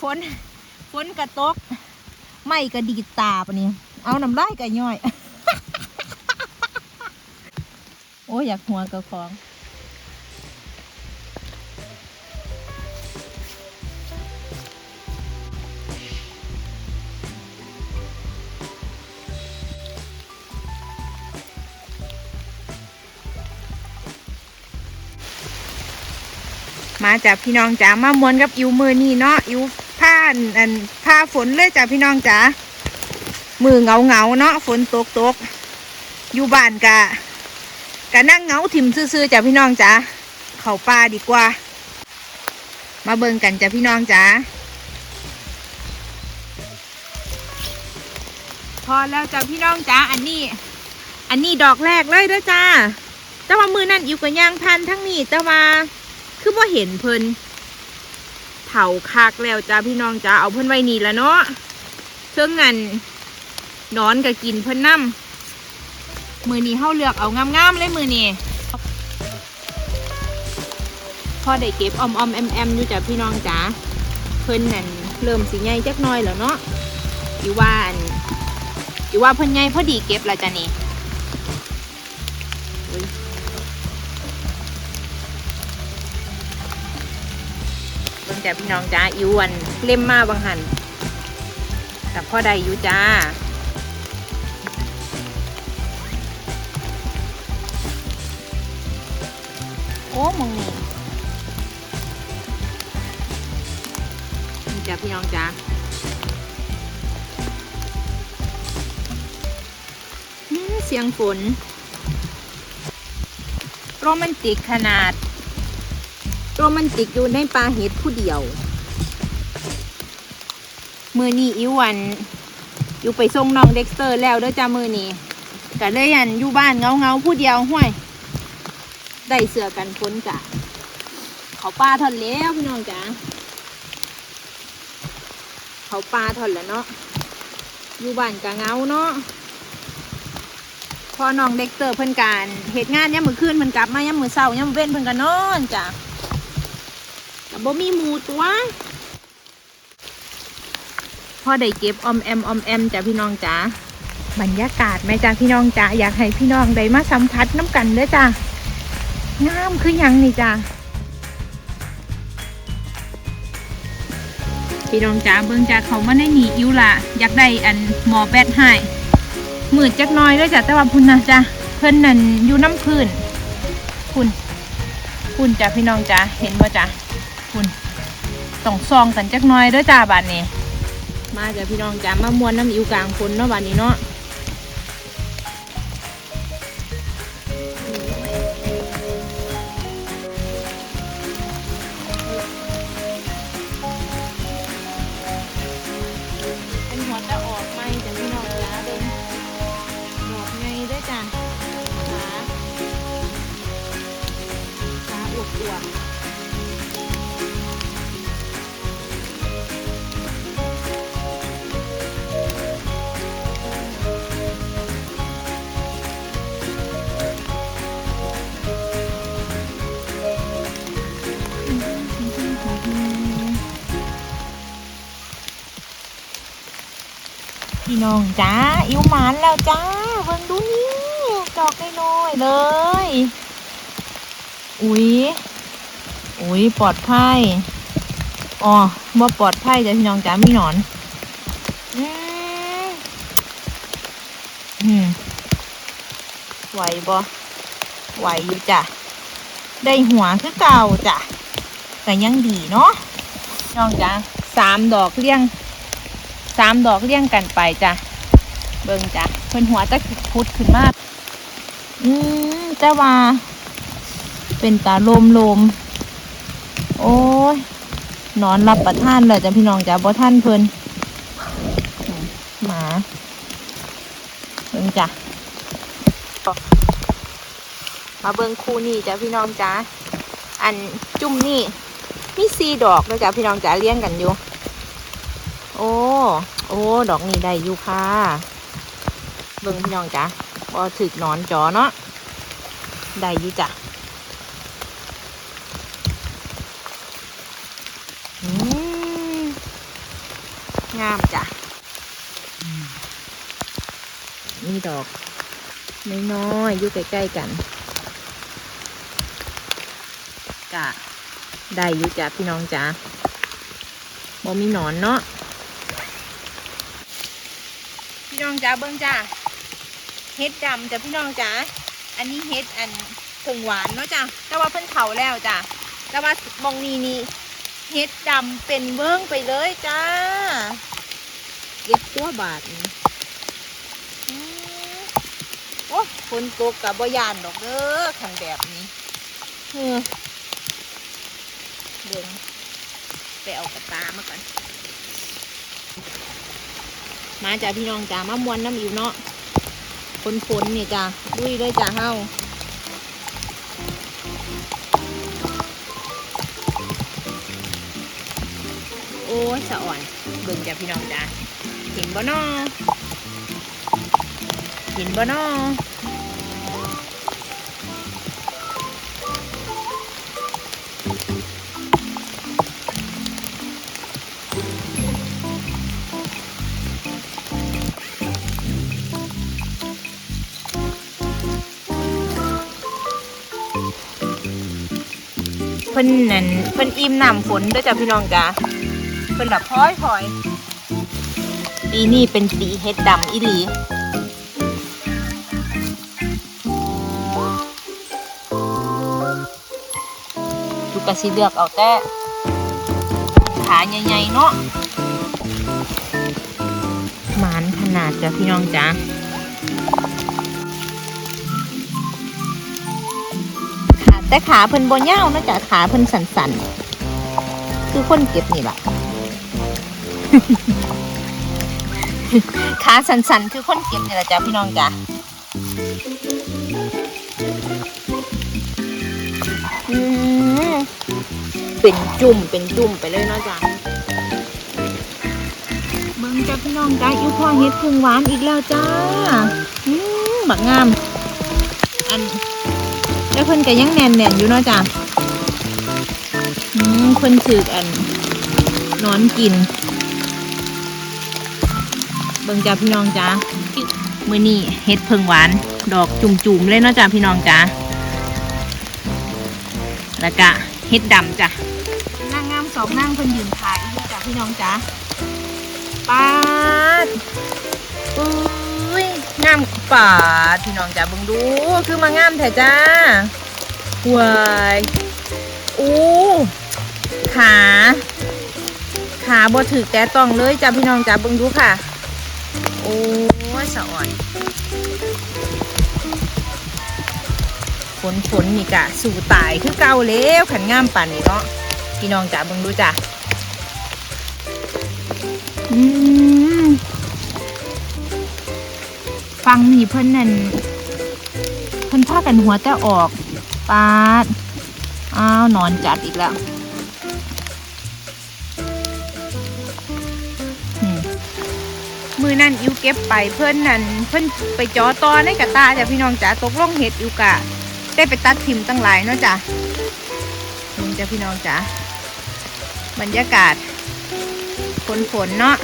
ฝนฝนกระตก ไม่กระดีดตาปะนี่เอาน้ำลายกระย่อย โอ้อยากหัวกระของมาจากพี่น้องจ๋ามามวนกับอิวมือนี่เนาะอิว อันอันผ้าฝนเลยจากพี่น้องจ๋ามือเหงาเหงาเนาะฝนตกตกอยู่บ้านกะกะนั่งเหงาถิ่มซื่อๆจากพี่น้องจ๋าเข้าป่าดีกว่า มาเบิ่งกันจ้ะพี่น้องจ๋าพอแล้วจ้ะพี่น้องจ๋าอันนี้ อันนี้ดอกแรกเลยเด้อจ้าแต่ว่ามือนั่นอิวกับย่างพันทั้งนี้แต่ว่าคือว่าเห็นเพลิน เผาคักแล้วจ้าพี่น้องจ้าเอาเพิ่นไว้นี่ละเนาะเชิงงันนอนก็กินเพิ่นน้ำมือนี้เฮาเลือกเอางามๆเลยมือนี้พอได้เก็บอมอมแอมแอมอยู่จ้าพี่น้องจ้าเพิ่นนั่นเริ่มสิใหญ่จักน่อยแล้วเนาะอยู่ว่าอันอยู่ว่าเพิ่นใหญ่พอดีเก็บและจ้ะนี่ จ้าพี่น้องจ้าอิวันเล่มมาบางหันแต่พ่อใดอยู่จ้าโอ้มองนี่นี่จ้าพี่น้องจ้าเสียงฝนโรแมนติกขนาด โรแมนติกอยู่ในปลาเห็ดผู้เดียว มือนี้อิวัน อยู่ไปส่งน้องเด็กเตอร์แล้วเด้อจ้ามือนี้ก็เลยอันอยู่บ้านเงาเงาผู้เดียวห้วย ได้เสือกันฝนจ้ะเขาปลาทอนแล้วพี่น้องจ้าเขาปลาทอนแล้วเนาะอยู่บ้านกะเงาเนาะพอน้องเด็กเตอร์เพิ่นการเหตุงานย่ามมือคืนเพิ่นกลับมาย่ามมือเช้าย่ามมื้อเว้นเพิ่นก็นอนจ้ะ บ่มีหมูตัวพอได้เก็บออมแอมออมแอมจ้ะพี่น้องจ๋าบรรยากาศแม่จ้าพี่น้องจ๋าอยากให้พี่น้องได้มาสัมผัสน้ำกันเด้อจ้างามคือหยังนี่จ้าพี่น้องจ๋าเบิ่งจ้าเขามาในหนีอิวล่ะอยากได้อันหมอแบตให้มืดจักหน้อยเด้อจ้ะแต่ว่าพุ่นนะจ้ะเพิ่นนั่นอยู่น้ำพื้นพุ่นพุ่นจ้ะพี่น้องจ๋าเห็นบ่จ้ะ คุณต้องซองกันจักหน้อยเด้อจ้าบานนี้ มาจ้ะพี่น้องจ้ามามวนน้ำอิวกลางคนเนาะบานนี้เนาะ พี่น้องจ้าอิวหมานแล้วจ้าเบิ่งดูนี่ดอกน้อยเลย อุ๊ยอุ๊ยปลอดภัยอ๋อบ่ปลอดภัยจ้ะพี่น้องจ้ามีหนอนอืมอืมไหวบ่ไหวอยู่จ้ะได้หัวคือเก่าจ้ะแต่ยังดีเนาะน้องจ้าสามดอกเลี้ยง สามดอกเลี้ยงกันไปจ้ะเบิ่งจ้ะเพิ่นหัวจะพุดขึ้นมากอืมแต่ว่า เป็นตาลมลมโอ้ยนอนรับประท่านเลยจ้ะพี่น้องจ้ะบ่ท่านเพิ่นมหมาเบิ่งจ้ะมาเบิ่งคู่นี่จ้ะพี่น้องจ้ะอันจุ่มนี่มีสี่ดอกเลยจ้ะพี่น้องจ้ะเลี้ยงกันอยู่ โอ้ โอ้ ดอกนี้ได้อยู่ค่ะ เบิ่งพี่น้องจ้ะพอถึกนอนจอเนาะ ได้อยู่จ้ะอืมงามจ้ะนี่ดอกน้อยๆอยู่ใกล้ๆกันจ้ะได้อยู่จ้ะพี่น้องจ้ะบ่มีหนอนเนาะพี่น้อง จ้ะเบิ้งจ้ะเฮ็ดดำจ้ะพี่น้องจ้ะอันนี้เฮ็ดอันผงหวานเนาะจ้ะแต่ว่าเพิ่นเผาแล้วจ้ะแต่ว่ามองนี้นี่เฮ็ดดำเป็นเบิ้งไปเลยจ้าเก็บตัวบาทนี่โอ้ฝนตกกับบยานดอกเด้อขันแบบนี้เออเบิ่งไปเอากระตามาก่อน มาจ้าพี่น้องจ้ามะม่วนน้ำอิวเนาะฝนฝนนี่จ้าดุยเลยจ้าเฮาโอ้ยสะอ่อนเบิ่งจ้าพี่น้องจ้าเห็นบ่นอเห็นบ่นอ พิ่นนั่นเพิ่นอิ่มน้ำฝนด้วยจ้าพี่น้องจ้าเพิ่นแบบพลอยพลอยปีนี้เป็นปีเฮ็ดดำอีหลีลูกกะสิเลือกเอาแต่ขาใหญ่ๆเนาะหมานขนาดจ้ะพี่น้องจ้า แต่ขาเพิ่นบ่ยาวนะจ๊ะขาเพิ่นสันๆ คือคนเก็บนี่ล่ะขาสันๆ คือคนเก็บนี่แหละจ้ะพี่น้องจ้ะเป็นจุ่มเป็นจุ่มไปเลยเนาะจ้ะเบิ่งจ้าพี่น้องจ้าอยู่พ่อเฮ็ดพึ่งหวานอีกแล้วจ้าอืมบักงาม อัน แล้วเพิ่นก็ยังแน่นแน่นอยู่เนาะจ้ะอืมเพิ่นถืออันนอนกิน เบิ่งจ้าพี่น้องจ้ามื้อนี้เฮ็ดพึ่งหวาน ดอกจุ่มๆเลยเนาะจ้าพี่น้องจ้าแล้วก็เฮ็ดดำจ้ะนางงามสองนางเพิ่นยืนขายอยู่จ้ะพี่น้องจ้ะปาดอุ้ย งามป่าพี่น้องจ้ะเบิ่งดูคือมางามแท้จ้าหวายอู้ขาขาบ่ถือแต่ต้องเลยจ้ะพี่น้องจ้ะเบิ่งดูค่ะ โอ้ยสะอ่อนฝนฝนนี่กะสู่ตายคือเก่าแล้วขันงามป่านนี้เนาะพี่น้องจ๋าเบิ่งดูจ้ะอืม ฟังนี่เพิ่นนั่นเพิ่นพากันหัวแต่ออกปาดอ้าวนอนจัดอีกแล้วมือนั่นอิวเก็บไปเพื่อนนั่นเพื่อนไปจอตอในกระตาจ้ะพี่น้องจ๋าตกลงเห็ดอิวกะ ได้ไปตัดทิมตั้งหลายเนาะจ้ะนี่จ้ะพี่น้องจ๋าบรรยากาศฝนฝนเนาะ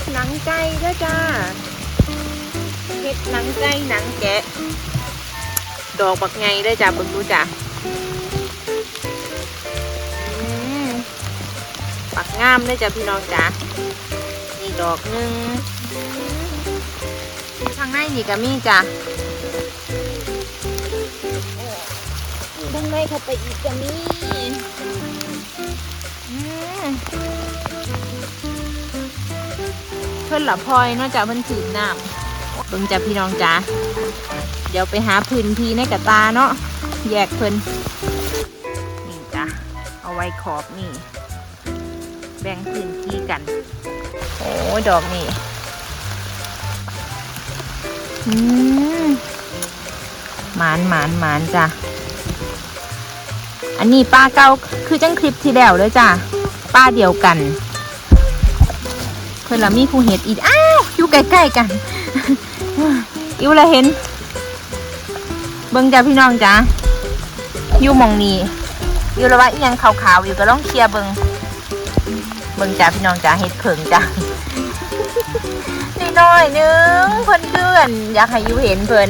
ดหนังไก่เด้อจ้าเฮ็ดหนังไก่หนังแกะ ดอกบักไงเด้อจ้าเบิ่งดูจ้าอืมปักงามเด้อจ้าพี่น้องจ๋านี่ดอกหนึ่งข้างในนี่ก็มีจ้ะข้างในเข้าไปอีกก็มีอืมเพิ่นละพลอยนอกจากเพิ่นถือน้ำเบิ่งจ้ะพี่น้องจ้ะเดี๋ยวไปหาพื้นที่ในกระตาเนาะแยกเพิ่นนี่จ้ะเอาไว้ขอบนี่ แบ่งพื้นที่กัน โอ้ดอกนี่อืมหมานหมานหมานจ้ะอันนี้ป้าเก้าคือจังคลิปที่แล้วเลยจ้ะป้าเดียวกัน เพื่อนละมีผู้เห็ดอีกอ้าวอยู่ใกล้ๆกันอิวละเห็น เบิ่งจ้าพี่น้องจ้าอยู่มองนี้อยู่ละว่าอีหยังขาวๆอยู่ก็ต้องเคลียร์เบิ่งเบิ่งจ้าพี่น้องจ้าเฮ็ดเผิงจ้านิดหน่อยนึงเพิ่นเพื่อนอยากให้อยู่เห็นเพิ่น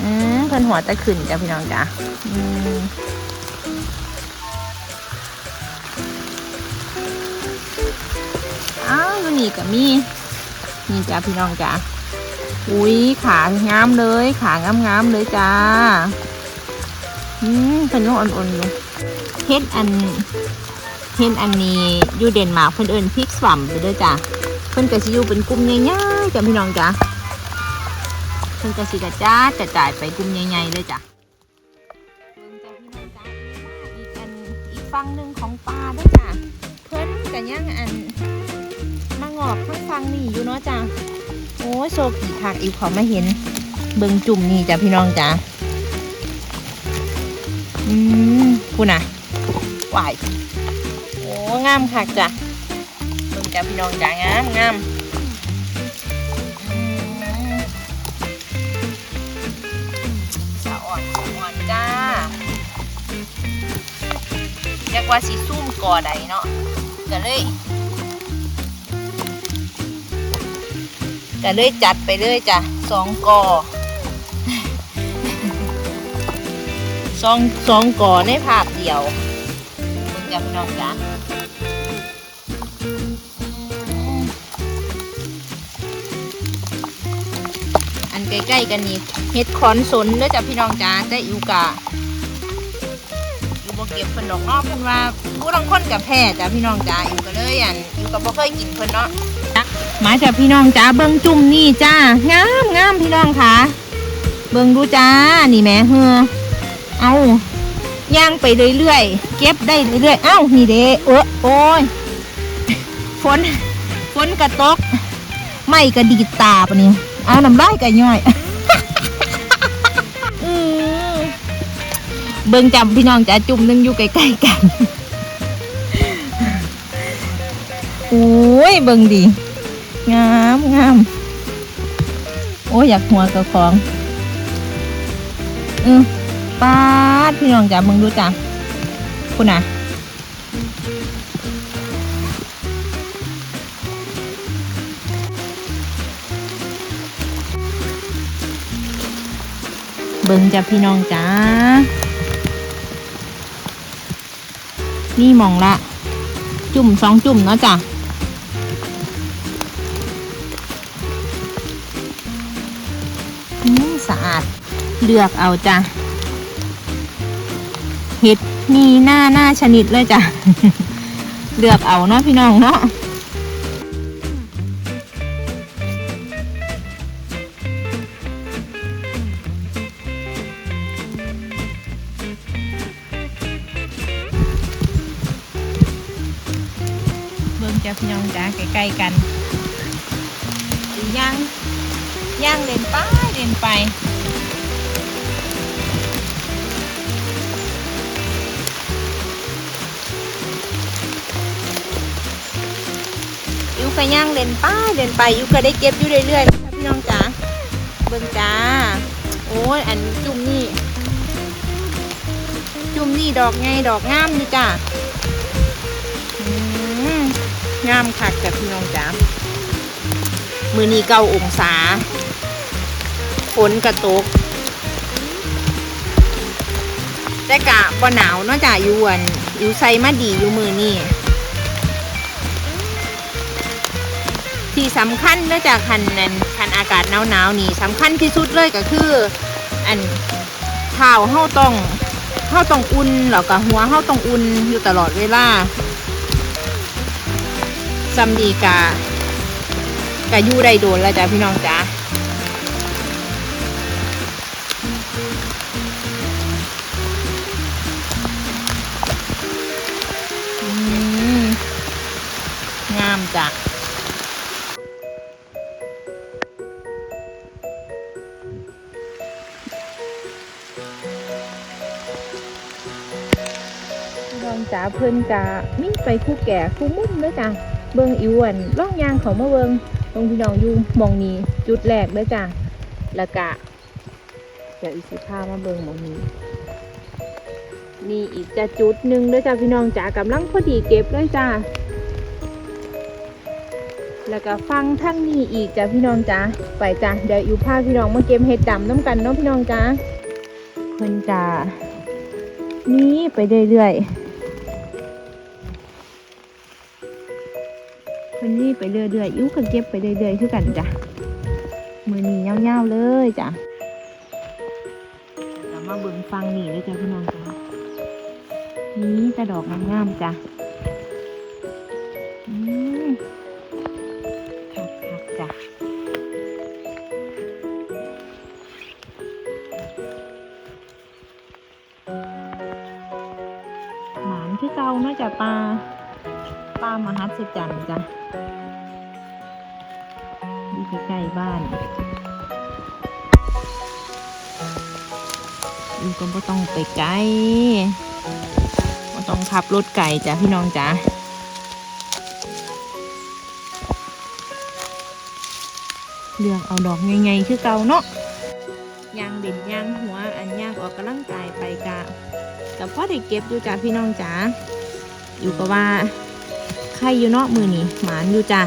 อืมเพิ่อนหัวตะขึ้นจ้าพี่น้องจ้าอืม นี่ก็มีนี่จ้าพี่น้องจ้าอุ้ยขางามเลย ขางามงามๆเลยจ้าอืมเป็นลูกอ่อนๆอยู่เฮ็ดอันเฮ็ดอันนี้อยู่เดนมาร์กเพิ่นเอิ้นพริกสวัมไปด้อจ้าเพิ่นก็สิอยู่เป็นกลุ่มใหญ่ๆจ้ะพี่น้องจ้าเพิ่นก็สิกระจาดกระจายไปกลุ่มใหญ่ๆเลยจ้ะอีกอันอีกฟังหนึ่งของปลาด้อจ้ะเพิ่นก็ยังอัน มางอกข้างฟังนี่อยู่เนาะจ้ะโอ้ยโซผีคักอีกเขามาเห็น เบิงจุ่มนี่จ้ะพี่น้องจ้ะอืมพูนะวายโอ้งามคักจ้ะเบิงจ้ะพี่น้องจ้ะงามงามสะอ่อนสะอ่อนจ้าอยากว่าสีซุ่มก่อใดเนาะก็เลย ก็เลยจัดไปเลยจ้ะสองกอสองสองกอในภาพเดียวเบิ่งจ้ะพี่น้องจ้ะอันใกล้ๆกันนี่เห็ดขอนสนเด้อจ้ะพี่น้องจ้ะแต่อิวกะ บ่เก็บเพิ่นดอกเนาะเพิ่นว่าผู้ลางคนกับแพ้จ้ะพี่น้องจ้ะอิวก็เลยอันอิวก็บ่เคยกินเพิ่นเนาะมาจากพี่น้องจ้าเบิงจุ่มนี่จ้างามงามพี่น้องค่ะ เบิงดูจ้านี่แม่เฮือเอาย่างไปเรื่อยๆเก็บได้เรื่อยๆเอ้านี่เด้เออโอ้ยฝนฝนกระตกไม่กระดีตาปะนี่เอาน้ำลายกระย่อย เบิงจำพี่น้องจ้าจุ่มนึงอยู่ใกล้ๆกันโอ้ยเบิงดี งามงามโอ้ยอยากหัวกระของอืมปาดพี่น้องจ้ะมึงดูจ้ะคุณน่ะเบิ่งจ้ะพี่น้องจ้า นี่มองละ จุ่มสองจุ่มเนาะจ้ะนี่สะอาด เลือกเอาจ้ะ เห็ดมีหน้าหน้าชนิดเลยจ้ะ เลือกเอาเนาะพี่น้องเนาะ ล้ๆกันย่างย่างเลนไปเลนไปอิวก็ย่างเลนไปเลนไปอิวก็ได้เก็บอยู่เรื่อยๆนะคะพี่น้องจ๋าเบิ่งจ้า โอ้ยอันจุ่มนี่ จุ่มนี่ดอกไงดอกงามนี่จ้า งามคักจ้ะพี่น้องจ๋ามือนี้เก้าองศาฝนกระตก แต่กะบ่หนาวเนอกจากอยู่อันอยู่ใส่มาดีอยู่มือนี่ที่สำคัญเนื่องจากคันนั้นคันอากาศหนาวหนาวนี่สำคัญที่สุดเลยก็คือ อันเท้าเฮาต้องเฮาต้องอุ่นแล้วก็หัวเฮาต้องอุ่นอยู่ตลอดเวลา ซัมดีกะก็อยู่ได้โดนแล้วจ้ะพี่น้องจ้าอืมงามจ้ะพี่น้องจ๋าเพิ่นกะมีไปคู่แก่คู่มุ่มด้อจ้ะ เบิ่งอิวันล่องยางเขามาเบิ่งตรงพี่น้องอยู่มองนี้จุดแรกเด้อจ้ะแล้วก็เดี๋ยวอีกสิพามาเบิ่งมองนี้นี่อีกจะจุดหนึ่งเด้อจ้ะพี่น้องจ๋ากำลังพอดีเก็บเลยจ้ะแล้วก็ฟังท่านนี้อีกจ้ะพี่น้องจ๋าไปจ้ะเดี๋ยวอิวพาพี่น้องมาเก็บเห็ดดำน้ำกันเนาะพี่น้องจ๋าเพิ่นจ้านี่ไปเรื่อยๆ ไปเรื่อยๆ อิ้วก็เก็บไปเรื่อยๆคือกันจ้ะมือนีเงาๆเลยจ้ะเรามาเบิ่งฟังนี่เลยจ้ะพี่น้องจ้ะนี่แต่ดอกงามๆจ้ะคักๆจ้ะหมานคือเก่าเนาะจ้ะปลาป้ามหัศจรรย์จ้ะ บ้านอยู่ก็บ่ต้องไปไกลบ่ต้องขับรถไก่จ้ะพี่น้องจ้ะเลือกเอาดอกไงๆคือเก่าเนาะยางเด่นยางหัวอันยางออกกำลังกายไปกะแต่พอได้เก็บอยู่จ้ะพี่น้องจ๋าอยู่ก็ว่าใครอยู่เนาะมือนี่หมานอยู่จ้ะ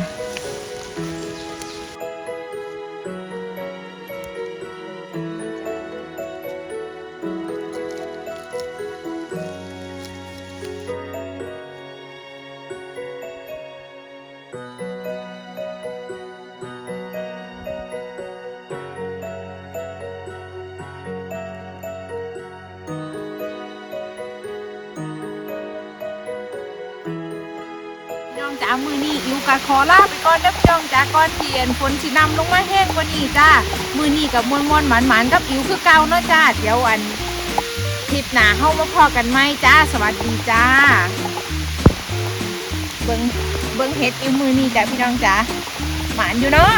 องจ้ามือนี่อิวกะขอลาไปก่อนเด้อพี่น้องจ้าก่อนเทียนฝนสินำลงมาแห้งกว่านี้จ้ามือนี่กับมวนมวนหมานหมานกับอิวคือเก่าเนาะจ้าเดี๋ยวอันคลิปหนาเข้ามาพอกันไหมจ้าสวัสดีจ้า เบิ้งเบิ้งเฮ็ดอิวมือนี่จ้าพี่น้องจ้าหมานอยู่เนาะ